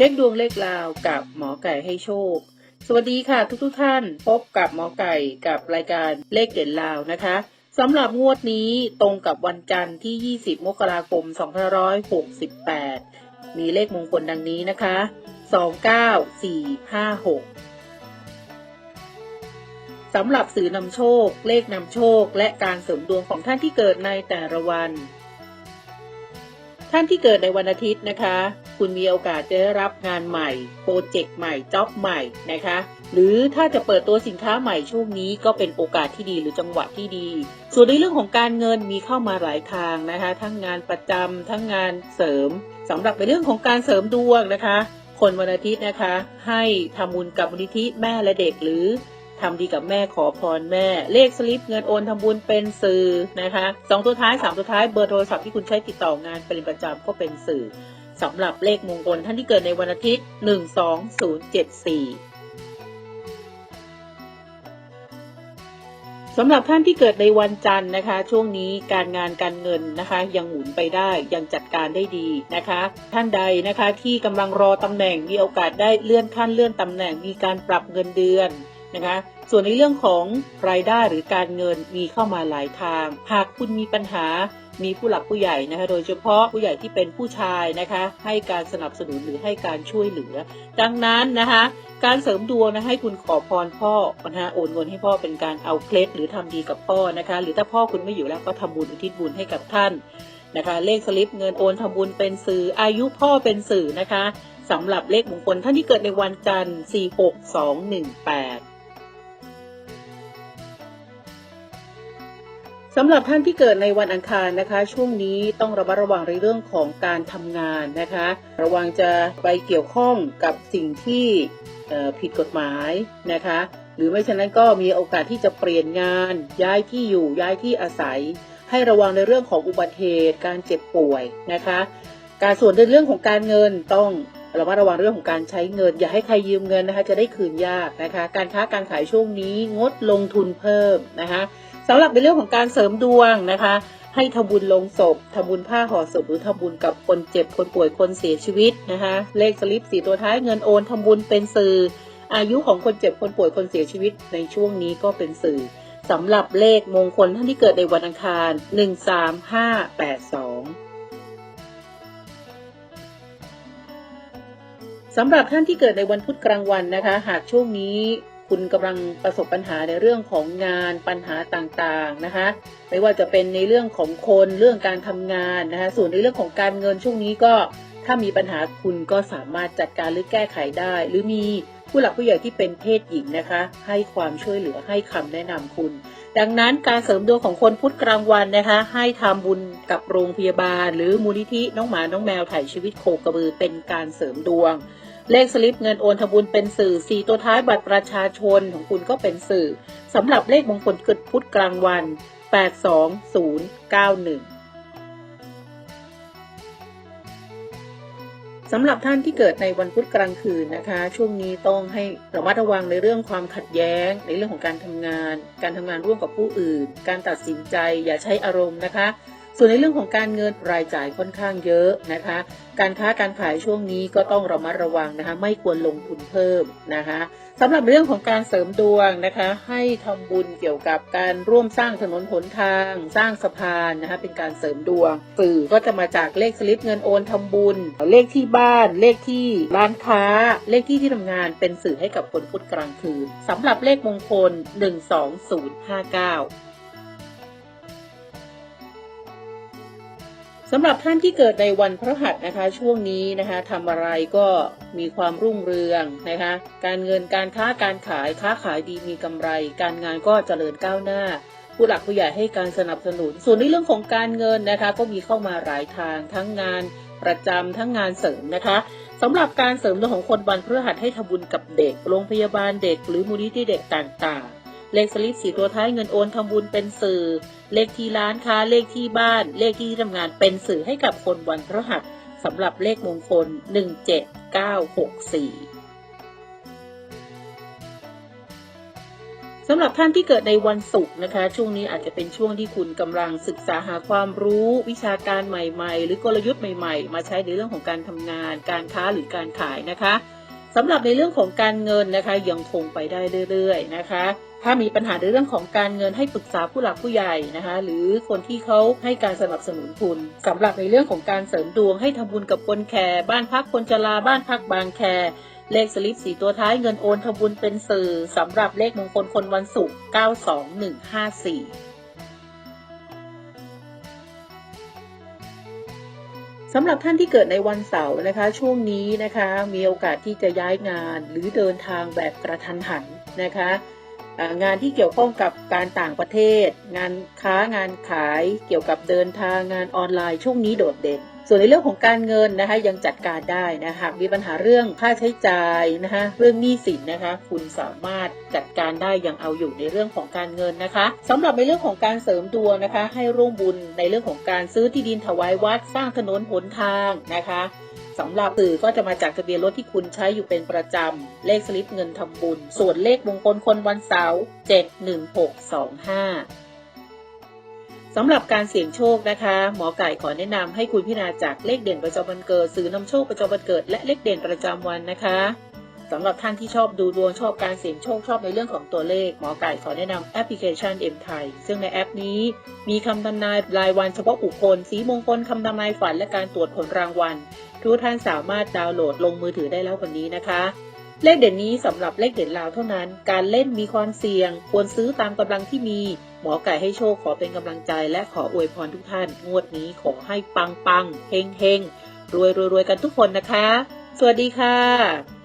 ช็คดวงเลขลาวกับหมอไก่ให้โชค สวัสดีค่ะทุกทุกท่านพบกับหมอไก่กับรายการเลขเด่นลาวนะคะสำหรับงวดนี้ตรงกับวันจันทร์ที่ 20 มกราคม 2568 มีเลขมงคลดังนี้นะคะ 29456 สำหรับสื่อนำโชค เลขนำโชค และการเสริมดวงของท่านที่เกิดในแต่ละวัน ท่านที่เกิดในวันอาทิตย์นะคะ คุณมีโอกาสจะได้รับงานใหม่ โปรเจกต์ใหม่จ็อบใหม่นะคะ หรือถ้าจะเปิดตัวสินค้าใหม่ช่วงนี้ก็เป็นโอกาสที่ดีหรือจังหวะที่ดี ส่วนในเรื่องของการเงินมีเข้ามาหลายทางนะคะ ทั้งงานประจำทั้งงานเสริมสำหรับในเรื่องของการเสริมดวงนะคะ คนวันอาทิตย์นะคะ ให้ทำบุญกับมูลนิธิแม่และเด็กหรือทำดีกับแม่ขอพรแม่ เลขสลิปเงินโอนทำบุญเป็นสื่อนะคะสองตัวท้ายสามตัวท้ายเบอร์โทรศัพท์ที่คุณใช้ติดต่องานเป็นประจำก็เป็นสื่อ สำหรับเลขมงคลท่านที่เกิดในวันอาทิตย์หนึ่งสองศูนย์เจ็ดสี่สำหรับท่านที่เกิดในวันจันทร์นะคะ ช่วงนี้การงานการเงินนะคะ ยังหมุนไปได้ยังจัดการได้ดีนะคะ ท่านใดนะคะที่กำลังรอตำแหน่งมีโอกาสได้เลื่อนขั้นเลื่อนตำแหน่งมีการปรับเงินเดือน นะคะ ส่วนในเรื่องของรายได้หรือการเงินมีเข้ามาหลายทาง หากคุณมีปัญหามีผู้หลักผู้ใหญ่นะคะ โดยเฉพาะผู้ใหญ่ที่เป็นผู้ชายนะคะ ให้การสนับสนุนหรือให้การช่วยเหลือ ดังนั้นนะคะ การเสริมดวงนะให้คุณขอพรพ่อนะคะโอนเงินให้พ่อเป็นการเอาเคล็ดหรือทำดีกับพ่อนะคะ หรือถ้าพ่อคุณไม่อยู่แล้วก็ทำบุญอุทิศบุญให้กับท่านนะคะ เลขสลิปเงินโอนทำบุญเป็นสื่ออายุพ่อเป็นสื่อนะคะสำหรับเลขมงคลท่านที่เกิดในวันจันทร์ 46218 สำหรับท่านที่เกิดในวันอังคารนะคะ ช่วงนี้ต้องระมัดระวังในเรื่องของการทำงานนะคะ ระวังจะไปเกี่ยวข้องกับสิ่งที่ผิดกฎหมายนะคะ หรือไม่ฉะนั้นก็มีโอกาสที่จะเปลี่ยนงาน ย้ายที่อยู่ย้ายที่อาศัย ให้ระวังในเรื่องของอุบัติเหตุการเจ็บป่วยนะคะ การส่วนในเรื่องของการเงินต้องระมัดระวังเรื่องของการใช้เงิน อย่าให้ใครยืมเงินนะคะ จะได้คืนยากนะคะ การค้าการขายช่วงนี้งดลงทุนเพิ่มนะคะ สำหรับในเรื่องของการเสริมดวงนะคะ ให้ทำบุญลงศพทำบุญผ้าห่อศพหรือทำบุญกับคนเจ็บคนป่วยคนเสียชีวิตนะคะ เลขสลิปสีตัวท้ายเงินโอนทำบุญเป็นสื่อ อายุของคนเจ็บคนป่วยคนเสียชีวิต ในช่วงนี้ก็เป็นสื่อสำหรับเลขมงคลท่านที่เกิดในวันอังคาร 13582สำหรับท่านที่เกิดในวันพุธกลางวันนะคะ หากช่วงนี้ คุณกำลังประสบปัญหาในเรื่องของงานปัญหาต่างๆนะคะ ไม่ว่าจะเป็นในเรื่องของคนเรื่องการทำงานนะคะ ส่วนในเรื่องของการเงินช่วงนี้ก็ถ้ามีปัญหาคุณก็สามารถจัดการหรือแก้ไขได้ หรือมีผู้หลักผู้ใหญ่ที่เป็นเพศหญิงนะคะ ให้ความช่วยเหลือให้คำแนะนำคุณ ดังนั้นการเสริมดวงของคนพุธกลางวันนะคะ ให้ทำบุญกับโรงพยาบาล หรือมูลนิธิน้องหมาน้องแมวถ่ายชีวิตโคกระบือเป็นการเสริมดวง เลขสลิปเงินโอนทบุญเป็นสื่อ4ตัวท้ายบัตรประชาชนของคุณก็เป็นสื่อสำหรับเลขมงคลเกิดพุธกลางวัน 82091สำหรับท่านที่เกิดในวันพุธกลางคืนนะคะ ช่วงนี้ต้องให้ระมัดระวังในเรื่องความขัดแย้ง ในเรื่องของการทำงาน การทำงานร่วมกับผู้อื่น การตัดสินใจอย่าใช้อารมณ์นะคะ ส่วนในเรื่องของการเงินรายจ่ายค่อนข้างเยอะนะคะ การค้าการขายช่วงนี้ก็ต้องระมัดระวังนะคะ ไม่ควรลงทุนเพิ่มนะคะสำหรับเรื่องของการเสริมดวงนะคะ ให้ทำบุญเกี่ยวกับการร่วมสร้างถนนหนทาง สร้างสะพานนะคะเป็นการเสริมดวงสื่อก็จะมาจากเลขสลิปเงินโอนทำบุญ เลขที่บ้าน เลขที่ร้านค้า เลขที่ที่ทำงานเป็นสื่อให้กับคนพุธกลางคืนสำหรับเลขมงคล 12059 สำหรับท่านที่เกิดในวันพฤหัสนะคะ ช่วงนี้นะคะทำอะไรก็มีความรุ่งเรืองนะคะ การเงินการค้าการขายค้าขายดีมีกำไร การงานก็เจริญก้าวหน้า ผู้หลักผู้ใหญ่ให้การสนับสนุน ส่วนในเรื่องของการเงินนะคะ ก็มีเข้ามาหลายทางทั้งงานประจำทั้งงานเสริมนะคะสำหรับการเสริมดวงของคนวันพฤหัสให้ทำบุญกับเด็ก โรงพยาบาลเด็ก หรือมูลนิธิเด็กต่างๆ เลขสลิปสีตัวท้ายเงินโอนทำบุญเป็นสื่อ เลขที่ร้านค้า เลขที่บ้าน เลขที่ทำงานเป็นสื่อให้กับคนวันพฤหัสสำหรับเลขมงคล 17964สำหรับท่านที่เกิดในวันศุกร์นะคะ ช่วงนี้อาจจะเป็นช่วงที่คุณกำลังศึกษาหาความรู้วิชาการใหม่ ๆ หรือกลยุทธ์ใหม่ ๆ มาใช้ในเรื่องของการทำงาน การค้าหรือการขายนะคะ สำหรับในเรื่องของการเงินนะคะยังคงไปได้เรื่อยๆนะคะ ถ้ามีปัญหาในเรื่องของการเงินให้ปรึกษาผู้หลักผู้ใหญ่นะคะ หรือคนที่เขาให้การสนับสนุนคุณสำหรับในเรื่องของการเสริมดวงให้ทำบุญกับคนแคร์บ้านพักคนชราบ้านพักบางแคเลขสลิปสีตัวท้ายเงินโอนทำบุญเป็นสื่อสำหรับเลขมงคลคนวันศุกร์ 92154 สำหรับท่านที่เกิดในวันเสาร์นะคะ ช่วงนี้นะคะมีโอกาสที่จะย้ายงานหรือเดินทางแบบกระทันหันนะคะงานที่เกี่ยวข้องกับการต่างประเทศ งานค้างานขายเกี่ยวกับเดินทางงานออนไลน์ช่วงนี้โดดเด่น ส่วนในเรื่องของการเงินนะคะยังจัดการได้นะคะมีปัญหาเรื่องค่าใช้จ่ายนะคะเรื่องหนี้สินนะคะ คุณสามารถจัดการได้อย่างเอาอยู่ในเรื่องของการเงินนะคะสำหรับในเรื่องของการเสริมดวงนะคะ ให้ร่วมบุญในเรื่องของการซื้อที่ดินถวายวัดสร้างถนนหนทางนะคะสำหรับสื่อก็จะมาจากทะเบียนรถที่คุณใช้อยู่เป็นประจำ เลขสลิปเงินทำบุญ ส่วนเลขมงคลคนวันเสาร์ 71625 สำหรับการเสี่ยงโชคนะคะ หมอไก่ขอแนะนำให้คุณพิจารณาจากเลขเด่นประจำวันเกิดสื่อนำโชคประจำวันเกิด และเลขเด่นประจำวันนะคะสำหรับท่านที่ชอบดูดวงชอบการเสี่ยงโชคชอบในเรื่องของตัวเลข หมอไก่ขอแนะนำแอปพลิเคชัน M ไทยซึ่งในแอปนี้มีคำทำนายรายวันเฉพาะบุคคล สีมงคลคำทำนายฝันและการตรวจผลรางวัลทุกท่านสามารถดาวน์โหลดลงมือถือได้แล้ววันนี้นะคะ เลขเด่นนี้สำหรับเลขเด่นลาวเท่านั้น การเล่นมีความเสี่ยง ควรซื้อตามกำลังที่มี หมอไก่ให้โชคขอเป็นกำลังใจ และขออวยพรทุกท่าน งวดนี้ขอให้ปังปังเฮงเฮงรวยรวยรวยกันทุกคนนะคะ สวัสดีค่ะ